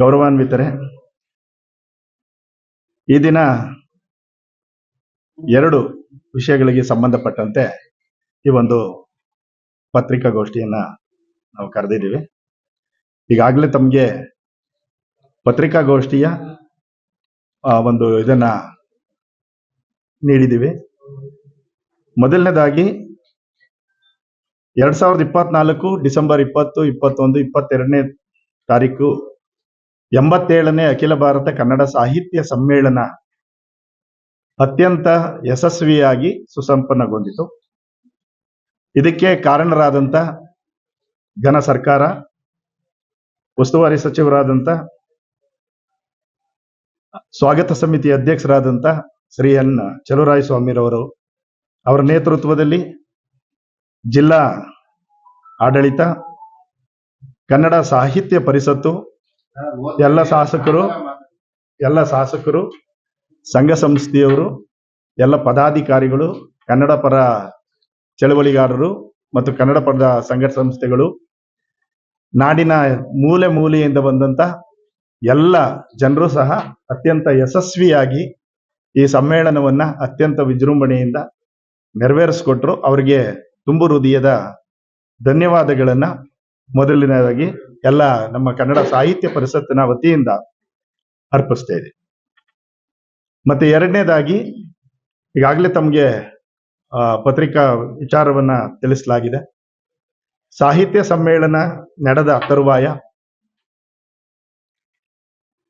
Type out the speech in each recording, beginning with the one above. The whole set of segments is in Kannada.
ಗೌರವಾನ್ವಿತರೆ, ಈ ದಿನ ಎರಡು ವಿಷಯಗಳಿಗೆ ಸಂಬಂಧಪಟ್ಟಂತೆ ಈ ಒಂದು ಪತ್ರಿಕಾಗೋಷ್ಠಿಯನ್ನ ನಾವು ಕರೆದಿದ್ದೀವಿ. ಈಗಾಗಲೇ ತಮಗೆ ಪತ್ರಿಕಾಗೋಷ್ಠಿಯ ಒಂದು ಇದನ್ನ ನೀಡಿದ್ದೀವಿ. ಮೊದಲನೇದಾಗಿ, ಎರಡ್ ಸಾವಿರದ ಇಪ್ಪತ್ನಾಲ್ಕು ಡಿಸೆಂಬರ್ ಇಪ್ಪತ್ತು, ಇಪ್ಪತ್ತೊಂದು, ಇಪ್ಪತ್ತೆರಡನೇ ತಾರೀಕು ಎಂಬತ್ತೇಳನೇ ಅಖಿಲ ಭಾರತ ಕನ್ನಡ ಸಾಹಿತ್ಯ ಸಮ್ಮೇಳನ ಅತ್ಯಂತ ಯಶಸ್ವಿಯಾಗಿ ಸುಸಂಪನ್ನಗೊಂಡಿತು. ಇದಕ್ಕೆ ಕಾರಣರಾದಂತ ಘನ ಸರ್ಕಾರ, ಉಸ್ತುವಾರಿ ಸಚಿವರಾದಂತ, ಸ್ವಾಗತ ಸಮಿತಿ ಅಧ್ಯಕ್ಷರಾದಂತ ಶ್ರೀ ಎನ್ ಸ್ವಾಮಿರವರು ಅವರ ನೇತೃತ್ವದಲ್ಲಿ ಜಿಲ್ಲಾ ಆಡಳಿತ, ಕನ್ನಡ ಸಾಹಿತ್ಯ ಪರಿಷತ್ತು ಎಲ್ಲ ಶಾಸಕರು ಎಲ್ಲ ಶಾಸಕರು, ಸಂಘ ಸಂಸ್ಥೆಯವರು, ಎಲ್ಲ ಪದಾಧಿಕಾರಿಗಳು, ಕನ್ನಡ ಪರ ಚಳವಳಿಗಾರರು ಮತ್ತು ಕನ್ನಡ ಪರದ ಸಂಘ ಸಂಸ್ಥೆಗಳು, ನಾಡಿನ ಮೂಲೆ ಮೂಲೆಯಿಂದ ಬಂದಂತ ಎಲ್ಲ ಜನರು ಸಹ ಅತ್ಯಂತ ಯಶಸ್ವಿಯಾಗಿ ಈ ಸಮ್ಮೇಳನವನ್ನ ಅತ್ಯಂತ ವಿಜೃಂಭಣೆಯಿಂದ ನೆರವೇರಿಸ್ಕೊಟ್ರು. ಅವರಿಗೆ ತುಂಬು ಹೃದಯದ ಧನ್ಯವಾದಗಳನ್ನ. ಮೊದಲನೇದಾಗಿ ಎಲ್ಲ ನಮ್ಮ ಕನ್ನಡ ಸಾಹಿತ್ಯ ಪರಿಷತ್ತಿನ ವತಿಯಿಂದ ಅರ್ಪಿಸ್ತಾ ಇದೆ ಮತ್ತೆ ಎರಡನೇದಾಗಿ ಈಗಾಗಲೇ ತಮಗೆ ಪತ್ರಿಕಾ ವಿಚಾರವನ್ನ ತಿಳಿಸಲಾಗಿದೆ. ಸಾಹಿತ್ಯ ಸಮ್ಮೇಳನ ನಡೆದ ತರುವಾಯ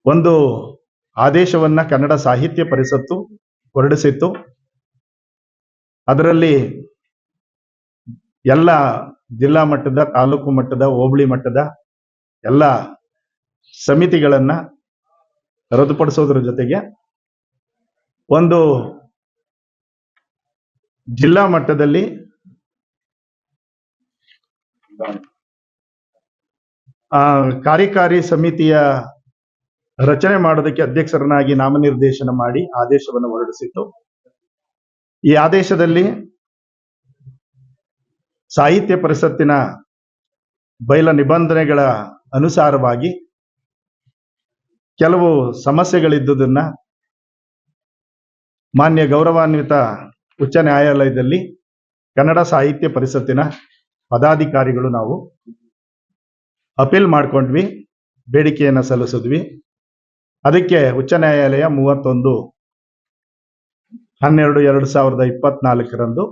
ಒಂದು ಆದೇಶವನ್ನ ಕನ್ನಡ ಸಾಹಿತ್ಯ ಪರಿಷತ್ತು ಹೊರಡಿಸಿತ್ತು. ಅದರಲ್ಲಿ ಎಲ್ಲ ಜಿಲ್ಲಾ ಮಟ್ಟದ, ತಾಲೂಕು ಮಟ್ಟದ, ಹೋಬಳಿ ಮಟ್ಟದ ಎಲ್ಲ ಸಮಿತಿಗಳನ್ನ ರದ್ದುಪಡಿಸೋದ್ರ ಜೊತೆಗೆ ಒಂದು ಜಿಲ್ಲಾ ಮಟ್ಟದಲ್ಲಿ ಆ ಕಾರ್ಯಕಾರಿ ಸಮಿತಿಯ ರಚನೆ ಮಾಡೋದಕ್ಕೆ ಅಧ್ಯಕ್ಷರನ್ನಾಗಿ ನಾಮನಿರ್ದೇಶನ ಮಾಡಿ ಆದೇಶವನ್ನು ಹೊರಡಿಸಿತ್ತು. ಈ ಆದೇಶದಲ್ಲಿ ಸಾಹಿತ್ಯ ಪರಿಷತ್ತಿನ ಬಯಲ ನಿಬಂಧನೆಗಳ ಅನುಸಾರವಾಗಿ ಕೆಲವು ಸಮಸ್ಯೆಗಳಿದ್ದುದನ್ನ ಮಾನ್ಯ ಗೌರವಾನ್ವಿತ ಉಚ್ಚ ನ್ಯಾಯಾಲಯದಲ್ಲಿ ಕನ್ನಡ ಸಾಹಿತ್ಯ ಪರಿಷತ್ತಿನ ಪದಾಧಿಕಾರಿಗಳು ನಾವು ಅಪೀಲ್ ಮಾಡ್ಕೊಂಡ್ವಿ, ಬೇಡಿಕೆಯನ್ನ ಸಲ್ಲಿಸಿದ್ವಿ. ಅದಕ್ಕೆ ಉಚ್ಚ ನ್ಯಾಯಾಲಯ ಮೂವತ್ತೊಂದು ಹನ್ನೆರಡು ಎರಡು ಸಾವಿರದ ಇಪ್ಪತ್ನಾಲ್ಕರಂದು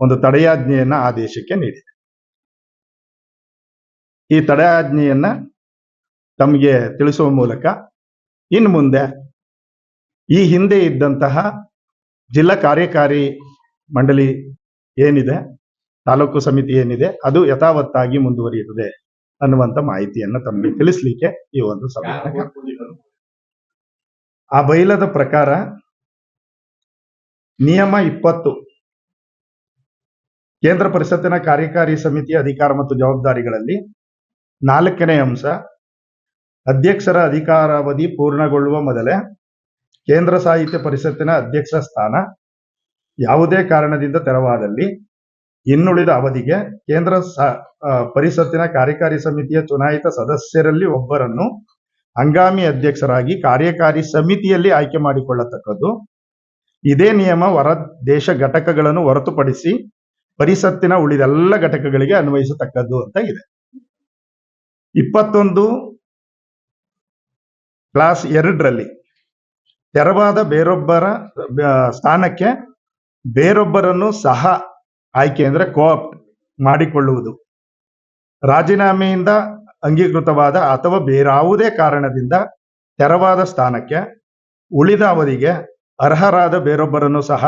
ಒಂದು ತಡೆಯಾಜ್ಞೆಯನ್ನ ಆದೇಶಕ್ಕೆ ನೀಡಿದೆ. ಈ ತಡೆಯಾಜ್ಞೆಯನ್ನ ತಮಗೆ ತಿಳಿಸುವ ಮೂಲಕ ಇನ್ನು ಮುಂದೆ ಈ ಹಿಂದೆ ಇದ್ದಂತಹ ಜಿಲ್ಲಾ ಕಾರ್ಯಕಾರಿ ಮಂಡಳಿ ಏನಿದೆ ತಾಲೂಕು ಸಮಿತಿ ಏನಿದೆ ಅದು ಯಥಾವತ್ತಾಗಿ ಮುಂದುವರಿಯುತ್ತದೆ ಅನ್ನುವಂತ ಮಾಹಿತಿಯನ್ನು ತಮಗೆ ತಿಳಿಸ್ಲಿಕ್ಕೆ ಈ ಒಂದು ಸಭೆ. ಆ ಬೈಲದ ಪ್ರಕಾರ ನಿಯಮ ಇಪ್ಪತ್ತು ಕೇಂದ್ರ ಪರಿಷತ್ತಿನ ಕಾರ್ಯಕಾರಿ ಸಮಿತಿಯ ಅಧಿಕಾರ ಮತ್ತು ಜವಾಬ್ದಾರಿಗಳಲ್ಲಿ ನಾಲ್ಕನೇ ಅಂಶ, ಅಧ್ಯಕ್ಷರ ಅಧಿಕಾರಾವಧಿ ಪೂರ್ಣಗೊಳ್ಳುವ ಮೊದಲೇ ಕೇಂದ್ರ ಸಾಹಿತ್ಯ ಪರಿಷತ್ತಿನ ಅಧ್ಯಕ್ಷ ಸ್ಥಾನ ಯಾವುದೇ ಕಾರಣದಿಂದ ತೆರವಾದಲ್ಲಿ ಇನ್ನುಳಿದ ಅವಧಿಗೆ ಕೇಂದ್ರ ಪರಿಷತ್ತಿನ ಕಾರ್ಯಕಾರಿ ಸಮಿತಿಯ ಚುನಾಯಿತ ಸದಸ್ಯರಲ್ಲಿ ಒಬ್ಬರನ್ನು ಹಂಗಾಮಿ ಅಧ್ಯಕ್ಷರಾಗಿ ಕಾರ್ಯಕಾರಿ ಸಮಿತಿಯಲ್ಲಿ ಆಯ್ಕೆ ಮಾಡಿಕೊಳ್ಳತಕ್ಕದ್ದು. ಇದೇ ನಿಯಮ ಹೊರ ದೇಶ ಘಟಕಗಳನ್ನು ಹೊರತುಪಡಿಸಿ ಪರಿಷತ್ತಿನ ಉಳಿದೆಲ್ಲ ಘಟಕಗಳಿಗೆ ಅನ್ವಯಿಸತಕ್ಕದ್ದು ಅಂತ ಇದೆ. ಇಪ್ಪತ್ತೊಂದು ಕ್ಲಾಸ್ ಎರಡರಲ್ಲಿ ತೆರವಾದ ಬೇರೊಬ್ಬರ ಸ್ಥಾನಕ್ಕೆ ಬೇರೊಬ್ಬರನ್ನು ಸಹ ಆಯ್ಕೆ ಅಂದ್ರೆ ಕೋಆಪ್ಟ್ ಮಾಡಿಕೊಳ್ಳುವುದು. ರಾಜೀನಾಮೆಯಿಂದ ಅಂಗೀಕೃತವಾದ ಅಥವಾ ಬೇರಾವುದೇ ಕಾರಣದಿಂದ ತೆರವಾದ ಸ್ಥಾನಕ್ಕೆ ಉಳಿದ ಅವಧಿಗೆ ಅರ್ಹರಾದ ಬೇರೊಬ್ಬರನ್ನು ಸಹ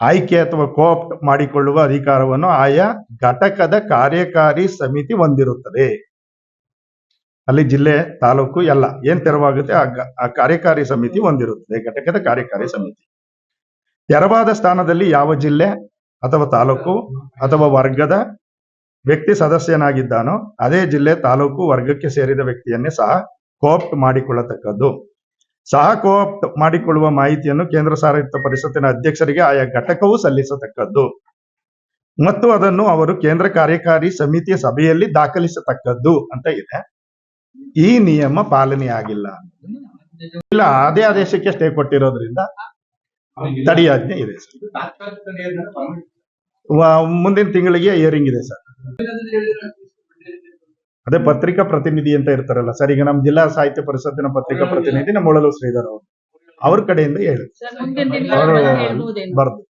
ಆಯ್ಕೆ ಅಥವಾ ಕೋಪ್ ಮಾಡಿಕೊಳ್ಳುವ ಅಧಿಕಾರವನ್ನು ಆಯಾ ಘಟಕದ ಕಾರ್ಯಕಾರಿ ಸಮಿತಿ ಹೊಂದಿರುತ್ತದೆ. ಅಲ್ಲಿ ಜಿಲ್ಲೆ, ತಾಲೂಕು ಎಲ್ಲ ಏನ್ ತೆರವಾಗುತ್ತೆ ಆ ಕಾರ್ಯಕಾರಿ ಸಮಿತಿ ಹೊಂದಿರುತ್ತದೆ, ಘಟಕದ ಕಾರ್ಯಕಾರಿ ಸಮಿತಿ. ತೆರವಾದ ಸ್ಥಾನದಲ್ಲಿ ಯಾವ ಜಿಲ್ಲೆ ಅಥವಾ ತಾಲೂಕು ಅಥವಾ ವರ್ಗದ ವ್ಯಕ್ತಿ ಸದಸ್ಯನಾಗಿದ್ದಾನೋ, ಅದೇ ಜಿಲ್ಲೆ, ತಾಲೂಕು, ವರ್ಗಕ್ಕೆ ಸೇರಿದ ವ್ಯಕ್ತಿಯನ್ನೇ ಸಹ ಕೋಪ್ಟ್ ಮಾಡಿಕೊಳ್ಳತಕ್ಕದ್ದು. ಸಹ ಮಾಡಿಕೊಳ್ಳುವ ಮಾಹಿತಿಯನ್ನು ಕೇಂದ್ರ ಸಾಹಿತ್ಯ ಪರಿಷತ್ತಿನ ಅಧ್ಯಕ್ಷರಿಗೆ ಆಯಾ ಘಟಕವು ಸಲ್ಲಿಸತಕ್ಕದ್ದು. ಮತ್ತು ಅದನ್ನು ಅವರು ಕೇಂದ್ರ ಕಾರ್ಯಕಾರಿ ಸಮಿತಿಯ ಸಭೆಯಲ್ಲಿ ದಾಖಲಿಸತಕ್ಕದ್ದು ಅಂತ ಇದೆ. ಈ ನಿಯಮ ಪಾಲನೆಯಾಗಿಲ್ಲ ಇಲ್ಲ, ಅದೇ ಆದೇಶಕ್ಕೆ ಸ್ಟೇ ಕೊಟ್ಟಿರೋದ್ರಿಂದ ತಡೆಯಾಜ್ಞೆ ಇದೆ ಸರ್. ಮುಂದಿನ ತಿಂಗಳಿಗೆ ಇಯರಿಂಗ್ ಇದೆ ಸರ್. ಅದೇ ಪತ್ರಿಕಾ ಪ್ರತಿನಿಧಿ ಅಂತ ಇರ್ತಾರಲ್ಲ ಸರ್ ಈಗ ನಮ್ಮ ಜಿಲ್ಲಾ ಸಾಹಿತ್ಯ ಪರಿಷತ್ತಿನ ಪತ್ರಿಕಾ ಪ್ರತಿನಿಧಿ ನಮ್ಮ ಮೊಳಲು ಶ್ರೀಧರ್ ಅವರು. ಅವ್ರ ಕಡೆಯಿಂದ ಹೇಳಿ. ಸರ್ ಮುಂದಿನ ದಿನಗಳಲ್ಲಿ ಬಂದು ಹೇಳ್ಬೋದೇನೋ? ಬರ್ದು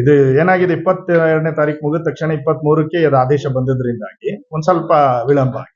ಇದು ಏನಾಗಿದೆ ಇಪ್ಪತ್ತೆರಡನೇ ತಾರೀಕು ಮುಗಿದ ತಕ್ಷಣ ಇಪ್ಪತ್ತ್ ಮೂರಕ್ಕೆ ಆದೇಶ ಬಂದಿದ್ರಿಂದಾಗಿ ಒಂದ್ ಸ್ವಲ್ಪ ವಿಳಂಬ ಆಗಿದೆ.